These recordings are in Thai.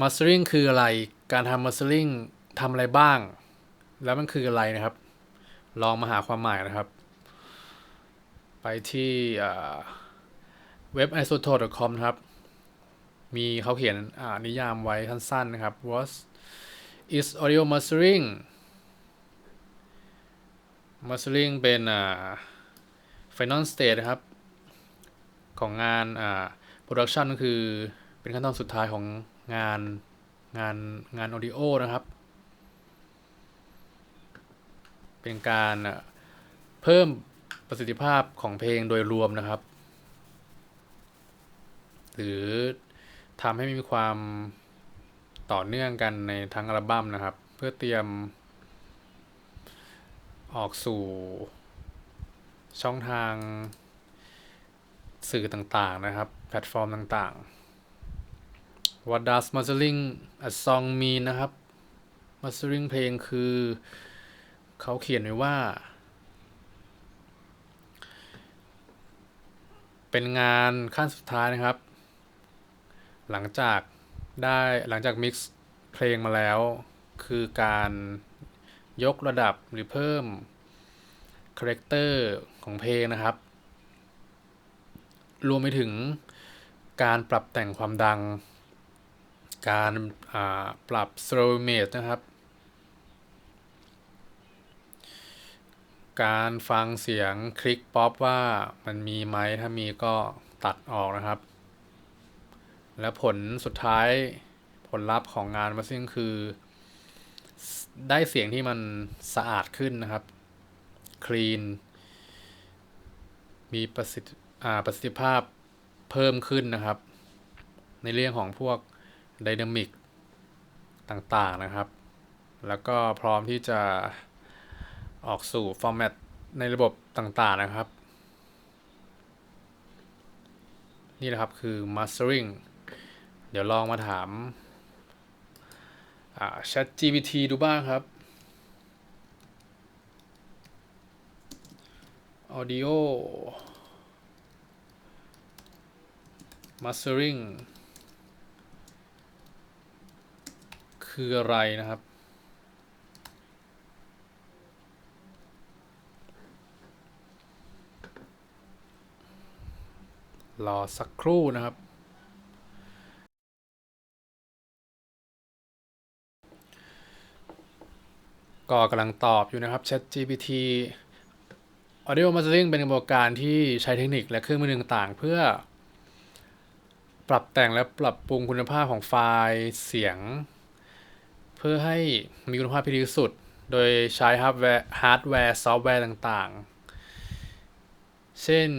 mastering คืออะไร การทำ mastering ทำอะไรบ้าง แล้วมันคืออะไรนะครับ ลองมาหาความหมายนะครับ ไปที่เว็บ isotope.com ครับ มีเขาเขียนนิยามไว้สั้นๆนะครับ what is audio mastering mastering เป็นอ่า final stage นะครับ ของงานอ่า production ก็คือเป็นขั้นตอนสุดท้ายของ งานงานงาน audio นะครับ เป็นการเพิ่มประสิทธิภาพของเพลงโดยรวมนะครับ หรือทำให้มีความต่อเนื่องกันในทั้งอัลบั้มนะครับ เพื่อเตรียมออกสู่ช่องทางสื่อต่างๆนะครับ แพลตฟอร์มต่างๆ What does mastering a song mean นะครับ mastering เพลงคือเขาเขียนไว้ว่า เป็นงานขั้นสุดท้ายนะครับ หลังจากได้หลังจากมิกซ์เพลงมาแล้ว คือการยกระดับหรือเพิ่มคาแรคเตอร์ของเพลงนะครับ รวมไปถึงการปรับแต่งความดัง การปรับ slow image นะครับ การฟังเสียงคลิกป๊อปว่ามันมีไหมถ้ามีก็ตัดออกนะครับ และผลสุดท้ายผลลัพธ์ของงานมาซึ่งคือ ได้เสียงที่มันสะอาดขึ้นนะครับ คลีน มีประสิทธิประสิทธิภาพเพิ่มขึ้นนะครับ ในเรื่องของพวก ไดนามิกต่างๆนะครับ แล้วก็พร้อมที่จะออกสู่ฟอร์แมตในระบบต่างๆนะครับ นี่นะครับคือ mastering เดี๋ยวลองมาถามา Chat GPT ดูบ้างครับ audio mastering คืออะไรนะครับ รอสักครู่นะครับ ก็กำลังตอบอยู่นะครับ Chat GPT Audio Mastering เป็นกระบวนการที่ใช้เทคนิคและเครื่องมือต่างๆ เพื่อปรับแต่งและปรับปรุงคุณภาพของไฟล์เสียง เพื่อให้มีคุณภาพที่ดีที่สุด โดยใช้ฮาร์ดแวร์ฮาร์ดแวร์ซอฟต์แวร์ต่างๆ เช่น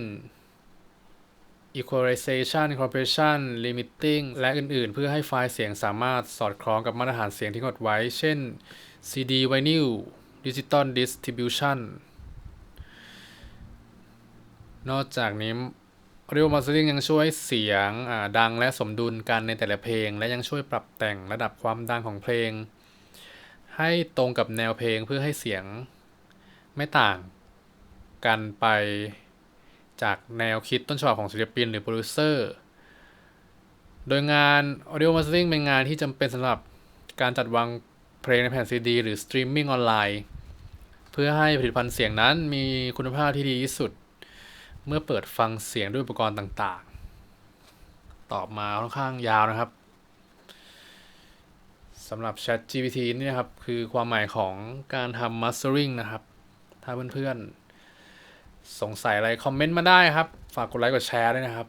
equalization compression limiting และอื่นๆ เพื่อให้ไฟล์เสียงสามารถสอดคล้องกับมาตรฐานเสียงที่กำหนดไว้ เช่น CD vinyl digital distribution นอกจากนี้ Audio Mastering ยังช่วยเสียงอ่าดังและสมดุลกันในแต่ละเพลง และยังช่วยปรับแต่งระดับความดังของเพลง ให้ตรงกับแนวเพลงเพื่อให้เสียงไม่ต่างกันไปจากแนวคิดต้นฉบับของศิลปินหรือโปรดิวเซอร์ โดยงาน Audio Mastering เป็นงานที่จำเป็นสำหรับการจัดวางเพลงในแผ่นซีดีหรือสตรีมมิ่งออนไลน์ เพื่อให้ผลิตภัณฑ์เสียงนั้นมีคุณภาพที่ดีที่สุด เมื่อเปิดฟังเสียงด้วยอุปกรณ์ต่างๆ ตอบมาค่อนข้างยาวนะครับสำหรับ Chat GPT นี่นะครับ คือความหมายของการทำ mastering นะครับ ถ้าเพื่อนๆ สงสัยอะไร คอมเมนต์มาได้ครับ ฝากกดไลค์กดแชร์ด้วยนะครับ